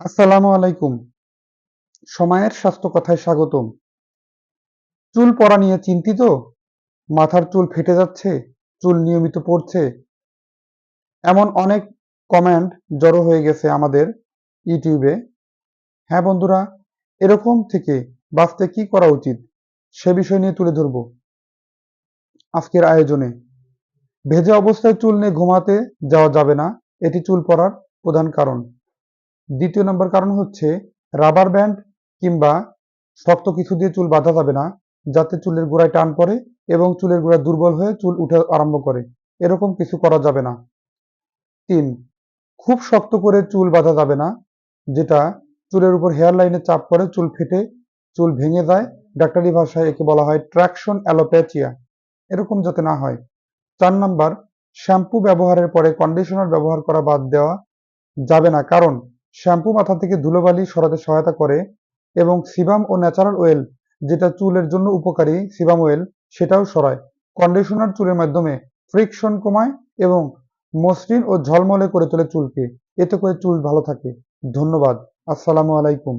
আসসালামু আলাইকুম। সময়ের স্বাস্থ্য কথায় স্বাগতম। চুল পড়া নিয়ে চিন্তিত? মাথার চুল ফেটে যাচ্ছে, চুল নিয়মিত পড়ছে। এমন অনেক কমেন্ট জড়ো হয়ে গেছে আমাদের ইউটিউবে। হ্যাঁ বন্ধুরা, এরকম থেকে বাঁচতে কি করা উচিত সে বিষয় নিয়ে তুলে ধরব। আজকের আয়োজনে। ভেজে অবস্থায় চুল নিয়ে ঘুমাতে যাওয়া যাবে না, এটি চুল পড়ার প্রধান কারণ। দ্বিতীয় নম্বর কারণ হচ্ছে রাবার ব্যান্ড কিংবা শক্ত কিছু দিয়ে চুল বাঁধা যাবে না, যাতে চুলের গোড়ায় টান পড়ে এবং চুলের গোড়া দুর্বল হয়ে চুল উঠে আরম্ভ করে। এরকম কিছু করা যাবে না। তিন, খুব শক্ত করে চুল বাঁধা যাবে না, যেটা চুলের উপর হেয়ার লাইনে চাপ করে চুল ফেটে চুল ভেঙে যায়। ডাক্তারি ভাষায় একে বলা হয় ট্র্যাকশন অ্যালোপ্যাচিয়া এরকম যাতে না হয়। চার নাম্বার, শ্যাম্পু ব্যবহারের পরে কন্ডিশনার ব্যবহার করা বাদ দেওয়া যাবে না। কারণ শ্যাম্পু মাথা থেকে ধুলোবালি সরাতে সহায়তা করে এবং সিবাম ও ন্যাচারাল ওয়েল যেটা চুলের জন্য উপকারী সিবাম ওয়েল সেটাও সরায়। কন্ডিশনার চুলের মাধ্যমে ফ্রিকশন কমায় এবং মসৃণ ও ঝলমলে করে তোলে চুলকে। এতে করে চুল ভালো থাকে। ধন্যবাদ। আসসালামু আলাইকুম।